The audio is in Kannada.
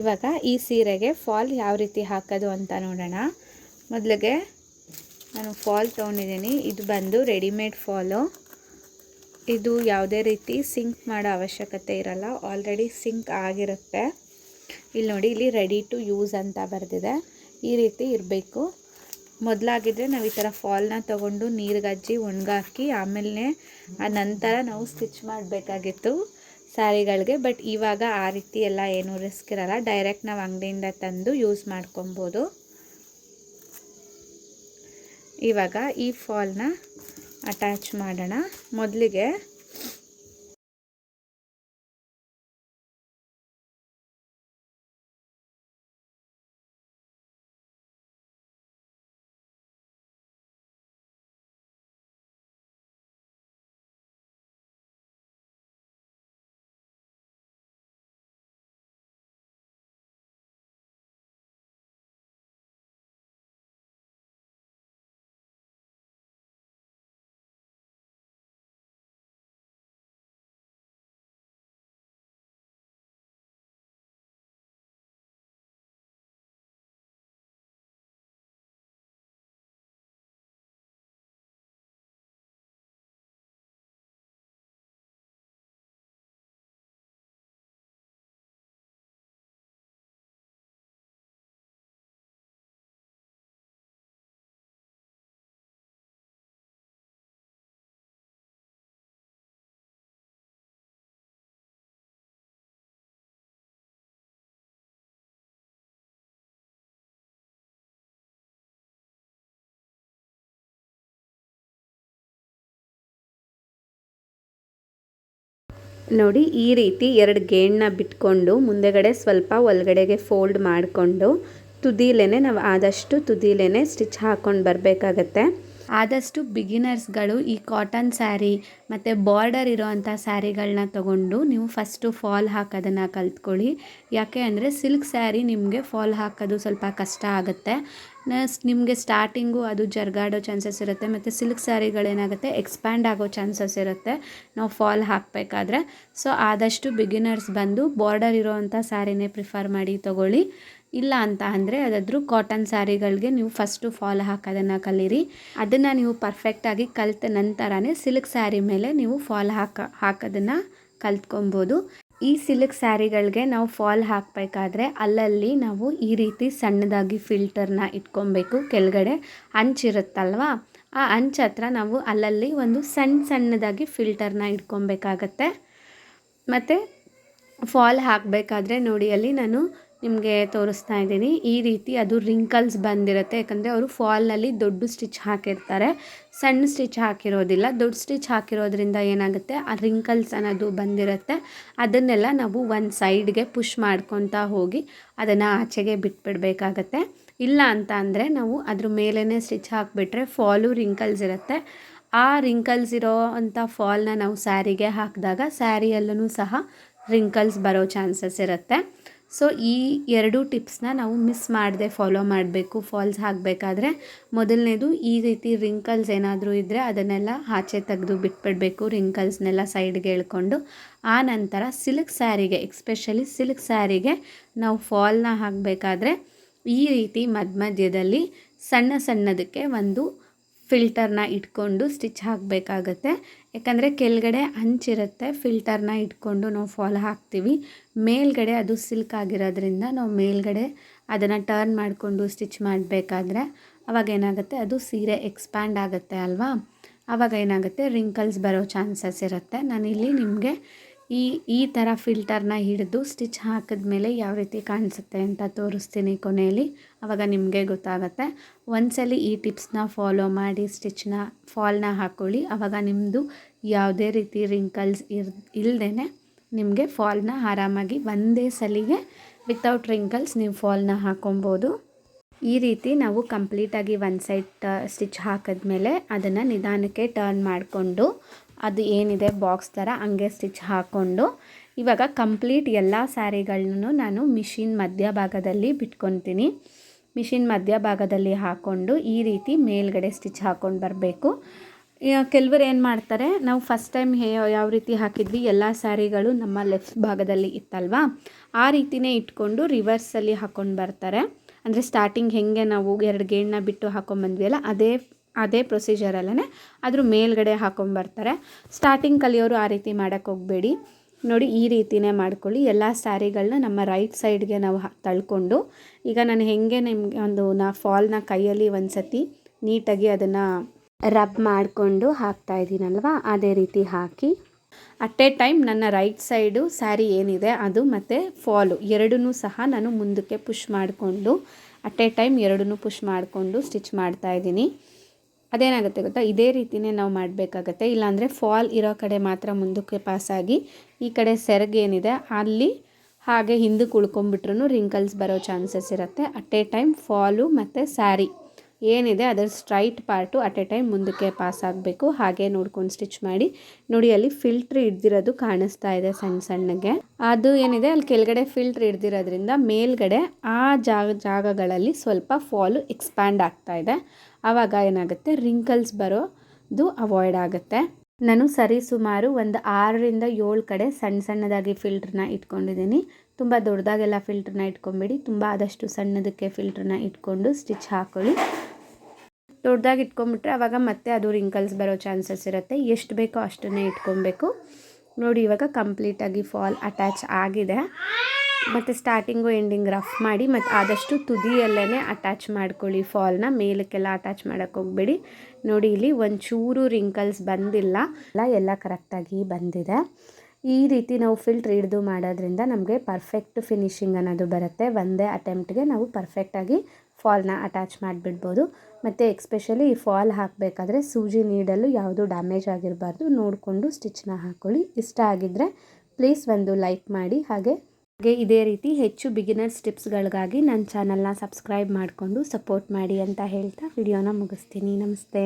ಇವಾಗ ಈ ಸೀರೆಗೆ ಫಾಲ್ ಯಾವ ರೀತಿ ಹಾಕೋದು ಅಂತ ನೋಡೋಣ. ಮೊದಲಿಗೆ ನಾನು ಫಾಲ್ ತೊಗೊಂಡಿದ್ದೀನಿ. ಇದು ಬಂದು ರೆಡಿಮೇಡ್ ಫಾಲು ಇದು ಯಾವುದೇ ರೀತಿ ಸಿಂಕ್ ಮಾಡೋ ಅವಶ್ಯಕತೆ ಇರಲ್ಲ. ಆಲ್ರೆಡಿ ಸಿಂಕ್ ಆಗಿರುತ್ತೆ. ಇಲ್ಲಿ ನೋಡಿ, ಇಲ್ಲಿ ರೆಡಿ ಟು ಯೂಸ್ ಅಂತ ಬರೆದಿದೆ. ಈ ರೀತಿ ಇರಬೇಕು. ಮೊದಲಾಗಿದ್ದರೆ ನಾವು ಈ ಥರ ಫಾಲ್ನ ತೊಗೊಂಡು ನೀರಿಗಜ್ಜಿ ಒಣಗಾಕಿ ಆಮೇಲೆ ಆ ನಂತರ ನಾವು ಸ್ಟಿಚ್ ಮಾಡಬೇಕಾಗಿತ್ತು. ಸ್ಯಾರಿಗಳಿಗೆ, ಬಟ್ ಇವಾಗ ಆ ರೀತಿ ಎಲ್ಲ ಏನು ರಿಸ್ಕ್ ಇರಲ್ಲ. ಡೈರೆಕ್ಟ್ ನಾವು ಅಂಗಡಿಯಿಂದ ತಂದು ಯೂಸ್ ಮಾಡ್ಕೊಬೋದು. ಇವಾಗ ಈ ಫಾಲ್ನ ಅಟ್ಯಾಚ್ ಮಾಡೋಣ. ಮೊದಲಿಗೆ ನೋಡಿ, ಈ ರೀತಿ ಎರಡು ಗೇಣ್ನ ಬಿಟ್ಕೊಂಡು ಮುಂದೆಗಡೆ ಸ್ವಲ್ಪ ಒಳಗಡೆಗೆ ಫೋಲ್ಡ್ ಮಾಡಿಕೊಂಡು ತುದಿಲೇನೆ ನಾವು ಆದಷ್ಟು ತುದಿಲೇನೆ ಸ್ಟಿಚ್ ಹಾಕ್ಕೊಂಡು ಬರಬೇಕಾಗತ್ತೆ. ಆದಷ್ಟು ಬಿಗಿನರ್ಸ್ಗಳು ಈ ಕಾಟನ್ ಸ್ಯಾರಿ ಮತ್ತು ಬಾರ್ಡರ್ ಇರೋವಂಥ ಸ್ಯಾರಿಗಳನ್ನ ತೊಗೊಂಡು ನೀವು ಫಸ್ಟು ಫಾಲ್ ಹಾಕೋದನ್ನು ಕಲ್ತ್ಕೊಳ್ಳಿ. ಯಾಕೆ ಅಂದರೆ ಸಿಲ್ಕ್ ಸ್ಯಾರಿ ನಿಮಗೆ ಫಾಲ್ ಹಾಕೋದು ಸ್ವಲ್ಪ ಕಷ್ಟ ಆಗುತ್ತೆ. ನಸ್ ನಿಮಗೆ ಸ್ಟಾರ್ಟಿಂಗು ಅದು ಜರ್ಗಾಡೋ ಚಾನ್ಸಸ್ ಇರುತ್ತೆ. ಮತ್ತು ಸಿಲ್ಕ್ ಸ್ಯಾರಿಗಳೇನಾಗುತ್ತೆ ಎಕ್ಸ್ಪ್ಯಾಂಡ್ ಆಗೋ ಚಾನ್ಸಸ್ ಇರುತ್ತೆ. ನಾವು ಫಾಲ್ ಹಾಕಬೇಕಾದ್ರೆ. ಸೊ ಆದಷ್ಟು ಬಿಗಿನರ್ಸ್ ಬಂದು ಬಾರ್ಡರ್ ಇರೋವಂಥ ಸ್ಯಾರಿನೇ ಪ್ರಿಫರ್ ಮಾಡಿ ತೊಗೊಳ್ಳಿ. ಇಲ್ಲ ಅಂತ ಅಂದರೆ ಅದಾದರೂ ಕಾಟನ್ ಸ್ಯಾರಿಗಳಿಗೆ ನೀವು ಫಸ್ಟು ಫಾಲ್ ಹಾಕೋದನ್ನು ಕಲೀರಿ. ಅದನ್ನು ನೀವು ಪರ್ಫೆಕ್ಟಾಗಿ ಕಲಿತ ನಂತರನೇ ಸಿಲ್ಕ್ ಸ್ಯಾರಿ ಮೇಲೆ ನೀವು ಫಾಲ್ ಹಾಕ, ಹಾಕೋದನ್ನು ಕಲ್ತ್ಕೊಬೋದು. ಈ ಸಿಲ್ಕ್ ಸ್ಯಾರಿಗಳಿಗೆ ನಾವು ಫಾಲ್ ಹಾಕಬೇಕಾದ್ರೆ ಅಲ್ಲಲ್ಲಿ ನಾವು ಈ ರೀತಿ ಸಣ್ಣದಾಗಿ ಫಿಲ್ಟರ್ನ ಇಟ್ಕೊಬೇಕು. ಕೆಳಗಡೆ ಹಂಚಿರುತ್ತಲ್ವ ಆ ಅಂಚು ಹತ್ರ ನಾವು ಅಲ್ಲಲ್ಲಿ ಒಂದು ಸಣ್ಣ ಸಣ್ಣದಾಗಿ ಫಿಲ್ಟರ್ನ ಇಟ್ಕೊಬೇಕಾಗತ್ತೆ. ಮತ್ತು ಫಾಲ್ ಹಾಕಬೇಕಾದ್ರೆ ನೋಡಿ, ಅಲ್ಲಿ ನಾನು ನಿಮಗೆ ತೋರಿಸ್ತಾ ಇದ್ದೀನಿ. ಈ ರೀತಿ ಅದು ರಿಂಕಲ್ಸ್ ಬಂದಿರುತ್ತೆ. ಯಾಕಂದರೆ ಅವರು ಫಾಲ್ನಲ್ಲಿ ದೊಡ್ಡ ಸ್ಟಿಚ್ ಹಾಕಿರ್ತಾರೆ. ಸಣ್ಣ ಸ್ಟಿಚ್ ಹಾಕಿರೋದಿಲ್ಲ. ದೊಡ್ಡ ಸ್ಟಿಚ್ ಹಾಕಿರೋದ್ರಿಂದ ಏನಾಗುತ್ತೆ? ಆ ರಿಂಕಲ್ಸ್ ಅನ್ನೋದು ಬಂದಿರುತ್ತೆ. ಅದನ್ನೆಲ್ಲ ನಾವು ಒಂದು ಸೈಡ್ಗೆ ಪುಷ್ ಮಾಡ್ಕೊತಾ ಹೋಗಿ ಅದನ್ನು ಆಚೆಗೆ ಬಿಟ್ಬಿಡ್ಬೇಕಾಗತ್ತೆ. ಇಲ್ಲ ಅಂತ ಅಂದರೆ ನಾವು ಅದ್ರ ಮೇಲೇ ಸ್ಟಿಚ್ ಹಾಕಿಬಿಟ್ರೆ ಫಾಲು ರಿಂಕಲ್ಸ್ ಇರುತ್ತೆ. ಆ ರಿಂಕಲ್ಸ್ ಇರೋ ಅಂಥ ಫಾಲ್ನ ನಾವು ಸ್ಯಾರಿಗೆ ಹಾಕಿದಾಗ ಸ್ಯಾರಿಯಲ್ಲೂ ಸಹ ರಿಂಕಲ್ಸ್ ಬರೋ ಚಾನ್ಸಸ್ ಇರುತ್ತೆ. ಸೊ ಈ ಎರಡು ಟಿಪ್ಸ್ನ ನಾವು ಮಿಸ್ ಮಾಡದೆ ಫಾಲೋ ಮಾಡಬೇಕು ಫಾಲ್ಸ್ ಹಾಕಬೇಕಾದ್ರೆ ಮೊದಲನೇದು ಈ ರೀತಿ ರಿಂಕಲ್ಸ್ ಏನಾದರೂ ಇದ್ದರೆ ಅದನ್ನೆಲ್ಲ ಆಚೆ ತೆಗೆದು ಬಿಟ್ಬಿಡಬೇಕು ರಿಂಕಲ್ಸ್ನೆಲ್ಲ ಸೈಡ್ಗೆ ಎಳ್ಕೊಂಡು. ಆ ನಂತರ ಸಿಲ್ಕ್ ಸ್ಯಾರಿಗೆ ಎಕ್ಸ್ಪೆಷಲಿ ಸಿಲ್ಕ್ ಸ್ಯಾರಿಗೆ ನಾವು ಫಾಲ್ನ ಹಾಕಬೇಕಾದ್ರೆ ಈ ರೀತಿ ಮಧ್ಯ ಮಧ್ಯದಲ್ಲಿ ಸಣ್ಣ ಸಣ್ಣದಕ್ಕೆ ಒಂದು ಫಿಲ್ಟರ್ನ ಇಟ್ಕೊಂಡು ಸ್ಟಿಚ್ ಹಾಕಬೇಕಾಗತ್ತೆ. ಯಾಕಂದರೆ ಕೆಳಗಡೆ ಹಂಚಿರುತ್ತೆ ಫಿಲ್ಟರ್ನ ಇಟ್ಕೊಂಡು ನಾವು ಫಾಲ್ ಹಾಕ್ತೀವಿ. ಮೇಲ್ಗಡೆ ಅದು ಸಿಲ್ಕ್ ಆಗಿರೋದ್ರಿಂದ ನಾವು ಮೇಲ್ಗಡೆ ಅದನ್ನು ಟರ್ನ್ ಮಾಡಿಕೊಂಡು ಸ್ಟಿಚ್ ಮಾಡಬೇಕಾದ್ರೆ ಅವಾಗ ಏನಾಗುತ್ತೆ, ಅದು ಸೀರೆ ಎಕ್ಸ್ಪ್ಯಾಂಡ್ ಆಗುತ್ತೆ ಅಲ್ವಾ? ಆವಾಗ ಏನಾಗುತ್ತೆ, ರಿಂಕಲ್ಸ್ ಬರೋ ಚಾನ್ಸಸ್ ಇರುತ್ತೆ. ನಾನಿಲ್ಲಿ ನಿಮಗೆ ಈ ಈ ಥರ ಫಿಲ್ಟರ್ನ ಹಿಡಿದು ಸ್ಟಿಚ್ ಹಾಕಿದ್ಮೇಲೆ ಯಾವ ರೀತಿ ಕಾಣಿಸುತ್ತೆ ಅಂತ ತೋರಿಸ್ತೀನಿ ಕೊನೆಯಲ್ಲಿ. ಆವಾಗ ನಿಮಗೆ ಗೊತ್ತಾಗುತ್ತೆ. ಒಂದ್ಸಲಿ ಈ ಟಿಪ್ಸ್ನ ಫಾಲೋ ಮಾಡಿ ಸ್ಟಿಚ್ನ ಫಾಲ್ನ ಹಾಕ್ಕೊಳ್ಳಿ ಆವಾಗ ನಿಮ್ಮದು ಯಾವುದೇ ರೀತಿ ರಿಂಕಲ್ಸ್ ಇರ್ ಇಲ್ಲದೇ ನಿಮಗೆ ಫಾಲ್ನ ಆರಾಮಾಗಿ ಒಂದೇ ಸಲಿಗೆ ವಿತೌಟ್ ರಿಂಕಲ್ಸ್ ನೀವು ಫಾಲ್ನ ಹಾಕೊಬೋದು. ಈ ರೀತಿ ನಾವು ಕಂಪ್ಲೀಟಾಗಿ ಒಂದು ಸೈಡ್ ಸ್ಟಿಚ್ ಹಾಕಿದ್ಮೇಲೆ ಅದನ್ನು ನಿಧಾನಕ್ಕೆ ಟರ್ನ್ ಮಾಡಿಕೊಂಡು ಅದು ಏನಿದೆ, ಬಾಕ್ಸ್ ಥರ ಹಂಗೆ ಸ್ಟಿಚ್ ಹಾಕ್ಕೊಂಡು ಇವಾಗ ಕಂಪ್ಲೀಟ್ ಎಲ್ಲ ಸ್ಯಾರಿಗಳನ್ನೂ ನಾನು ಮಿಷಿನ್ ಮಧ್ಯಭಾಗದಲ್ಲಿ ಬಿಟ್ಕೊತೀನಿ. ಮಿಷಿನ್ ಮಧ್ಯಭಾಗದಲ್ಲಿ ಹಾಕ್ಕೊಂಡು ಈ ರೀತಿ ಮೇಲ್ಗಡೆ ಸ್ಟಿಚ್ ಹಾಕ್ಕೊಂಡು ಬರಬೇಕು. ಕೆಲವರು ಏನು ಮಾಡ್ತಾರೆ, ನಾವು ಫಸ್ಟ್ ಟೈಮ್ ಹೇ, ಯಾವ ರೀತಿ ಹಾಕಿದ್ವಿ, ಎಲ್ಲ ಸ್ಯಾರಿಗಳು ನಮ್ಮ ಲೆಫ್ಟ್ ಭಾಗದಲ್ಲಿ ಇತ್ತಲ್ವಾ, ಆ ರೀತಿನೇ ಇಟ್ಕೊಂಡು ರಿವರ್ಸಲ್ಲಿ ಹಾಕ್ಕೊಂಡು ಬರ್ತಾರೆ. ಅಂದರೆ ಸ್ಟಾರ್ಟಿಂಗ್ ಹೇಗೆ ನಾವು ಎರಡು ಗೇಣನ್ನ ಬಿಟ್ಟು ಹಾಕೊಂಡ್ಬಂದ್ವಿ ಅಲ್ಲ, ಅದೇ ಅದೇ ಪ್ರೊಸೀಜರಲ್ಲೇ ಅದ್ರ ಮೇಲ್ಗಡೆ ಹಾಕೊಂಡ್ಬರ್ತಾರೆ ಸ್ಟಾರ್ಟಿಂಗ್ ಕಲಿಯೋರು ಆ ರೀತಿ ಮಾಡೋಕ್ಕೆ ಹೋಗಬೇಡಿ. ನೋಡಿ ಈ ರೀತಿನೇ ಮಾಡ್ಕೊಳ್ಳಿ. ಎಲ್ಲ ಸ್ಯಾರಿಗಳನ್ನ ನಮ್ಮ ರೈಟ್ ಸೈಡ್ಗೆ ನಾವು ತಳ್ಕೊಂಡು ಈಗ ನಾನು ಹೇಗೆ ನಿಮಗೆ ಒಂದು ನಾ ಫಾಲ್ನ ಕೈಯಲ್ಲಿ ಒಂದು ಸತಿ ನೀಟಾಗಿ ಅದನ್ನು ರಬ್ ಮಾಡಿಕೊಂಡು ಹಾಕ್ತಾ ಇದ್ದೀನಲ್ವ? ಅದೇ ರೀತಿ ಹಾಕಿ. ಅಟ್ ಎ ಟೈಮ್ ನನ್ನ ರೈಟ್ ಸೈಡು ಸ್ಯಾರಿ ಏನಿದೆ ಅದು ಮತ್ತು ಫಾಲು ಎರಡನ್ನೂ ಸಹ ನಾನು ಮುಂದಕ್ಕೆ ಪುಷ್ ಮಾಡಿಕೊಂಡು ಅಟ್ ಎ ಟೈಮ್ ಎರಡನ್ನೂ ಪುಷ್ ಮಾಡಿಕೊಂಡು ಸ್ಟಿಚ್ ಮಾಡ್ತಾ ಇದ್ದೀನಿ. ಅದೇನಾಗುತ್ತೆ ಗೊತ್ತಾ? ಇದೇ ರೀತಿನೇ ನಾವು ಮಾಡಬೇಕಾಗತ್ತೆ. ಇಲ್ಲಾಂದರೆ ಫಾಲ್ ಇರೋ ಕಡೆ ಮಾತ್ರ ಮುಂದಕ್ಕೆ ಪಾಸಾಗಿ ಈ ಕಡೆ ಸೆರಗೇನಿದೆ ಅಲ್ಲಿ ಹಾಗೆ ಹಿಂದಕ್ಕೆ ಉಳ್ಕೊಂಬಿಟ್ರು ರಿಂಕಲ್ಸ್ ಬರೋ ಚಾನ್ಸಸ್ ಇರುತ್ತೆ. ಅಟ್ ಎ ಟೈಮ್ ಫಾಲು ಮತ್ತು ಸ್ಯಾರಿ ಏನಿದೆ, ಅದರ straight part at a time ಮುಂದಕ್ಕೆ ಪಾಸ್ ಆಗಬೇಕು. ಹಾಗೆ ನೋಡ್ಕೊಂಡು ಸ್ಟಿಚ್ ಮಾಡಿ, ನೋಡಿ ಅಲ್ಲಿ ಫಿಲ್ಟ್ರ್ ಹಿಡ್ದಿರೋದು ಕಾಣಿಸ್ತಾ ಇದೆ ಸಣ್ಣ ಸಣ್ಣಗೆ. ಅದು ಏನಿದೆ, ಅಲ್ಲಿ ಕೆಳಗಡೆ ಫಿಲ್ಟ್ರ್ ಹಿಡ್ದಿರೋದ್ರಿಂದ ಮೇಲ್ಗಡೆ ಆ ಜಾಗ, ಜಾಗಗಳಲ್ಲಿ ಸ್ವಲ್ಪ ಫಾಲು ಎಕ್ಸ್ಪ್ಯಾಂಡ್ ಆಗ್ತಾ ಇದೆ. ಆವಾಗ ಏನಾಗುತ್ತೆ? ರಿಂಕಲ್ಸ್ ಬರೋದು ಅವಾಯ್ಡ್ ಆಗುತ್ತೆ. ನಾನು ಸರಿ ಸುಮಾರು ಒಂದು ಆರರಿಂದ ಏಳು ಕಡೆ ಸಣ್ಣ ಸಣ್ಣದಾಗಿ ಫಿಲ್ಟ್ರನ್ನ ಇಟ್ಕೊಂಡಿದ್ದೀನಿ. ತುಂಬ ದೊಡ್ಡದಾಗೆಲ್ಲ ಫಿಲ್ಟ್ರನ್ನ ಇಟ್ಕೊಂಬೇಡಿ. ತುಂಬ ಆದಷ್ಟು ಸಣ್ಣದಕ್ಕೆ ಫಿಲ್ಟ್ರನ್ನ ಇಟ್ಕೊಂಡು ಸ್ಟಿಚ್ ಹಾಕೊಳ್ಳಿ. ದೊಡ್ಡದಾಗಿ ಇಟ್ಕೊಂಬಿಟ್ರೆ ಆವಾಗ ಮತ್ತೆ ಅದು ರಿಂಕಲ್ಸ್ ಬರೋ ಚಾನ್ಸಸ್ ಇರುತ್ತೆ. ಎಷ್ಟು ಬೇಕೋ ಅಷ್ಟನ್ನೇ ಇಟ್ಕೊಬೇಕು. ನೋಡಿ, ಇವಾಗ ಕಂಪ್ಲೀಟಾಗಿ ಫಾಲ್ ಅಟ್ಯಾಚ್ ಆಗಿದೆ. ಮತ್ತು ಸ್ಟಾರ್ಟಿಂಗು ಎಂಡಿಂಗ್ ರಫ್ ಮಾಡಿ, ಮತ್ತು ಆದಷ್ಟು ತುದಿಯಲ್ಲೇ ಅಟ್ಯಾಚ್ ಮಾಡ್ಕೊಳ್ಳಿ ಫಾಲ್ನ ಮೇಲಕ್ಕೆಲ್ಲ ಅಟ್ಯಾಚ್ ಮಾಡೋಕ್ಕೆ ಹೋಗಬೇಡಿ. ನೋಡಿ ಇಲ್ಲಿ ಒಂಚೂರು ರಿಂಕಲ್ಸ್ ಬಂದಿಲ್ಲ. ಎಲ್ಲ ಎಲ್ಲ ಕರೆಕ್ಟಾಗಿ ಬಂದಿದೆ. ಈ ರೀತಿ ನಾವು ಫಿಲ್ಟ್ರ್ ಹಿಡಿದು ಮಾಡೋದ್ರಿಂದ ನಮಗೆ ಪರ್ಫೆಕ್ಟ್ ಫಿನಿಶಿಂಗ್ ಅನ್ನೋದು ಬರುತ್ತೆ. ಒಂದೇ ಅಟೆಂಪ್ಟ್ಗೆ ನಾವು ಪರ್ಫೆಕ್ಟಾಗಿ ಫಾಲ್ನ ಅಟ್ಯಾಚ್ ಮಾಡಿಬಿಡ್ಬೋದು. ಮತ್ತು ಎಕ್ಸ್ಪೆಷಲಿ ಈ ಫಾಲ್ ಹಾಕಬೇಕಾದ್ರೆ ಸೂಜಿ ನೀಡಲು ಯಾವುದು ಡ್ಯಾಮೇಜ್ ಆಗಿರಬಾರ್ದು. ನೋಡಿಕೊಂಡು ಸ್ಟಿಚ್ನ ಹಾಕ್ಕೊಳ್ಳಿ ಇಷ್ಟ ಆಗಿದ್ದರೆ ಪ್ಲೀಸ್ ಒಂದು ಲೈಕ್ ಮಾಡಿ. ಹಾಗೆ ಹಾಗೆ ಇದೇ ರೀತಿ ಹೆಚ್ಚು ಬಿಗಿನರ್ಸ್ ಟಿಪ್ಸ್ಗಳಿಗಾಗಿ ನನ್ನ ಚಾನಲ್ನ ಸಬ್ಸ್ಕ್ರೈಬ್ ಮಾಡಿಕೊಂಡು ಸಪೋರ್ಟ್ ಮಾಡಿ ಅಂತ ಹೇಳ್ತಾ ವಿಡಿಯೋನ ಮುಗಿಸ್ತೀನಿ. ನಮಸ್ತೆ.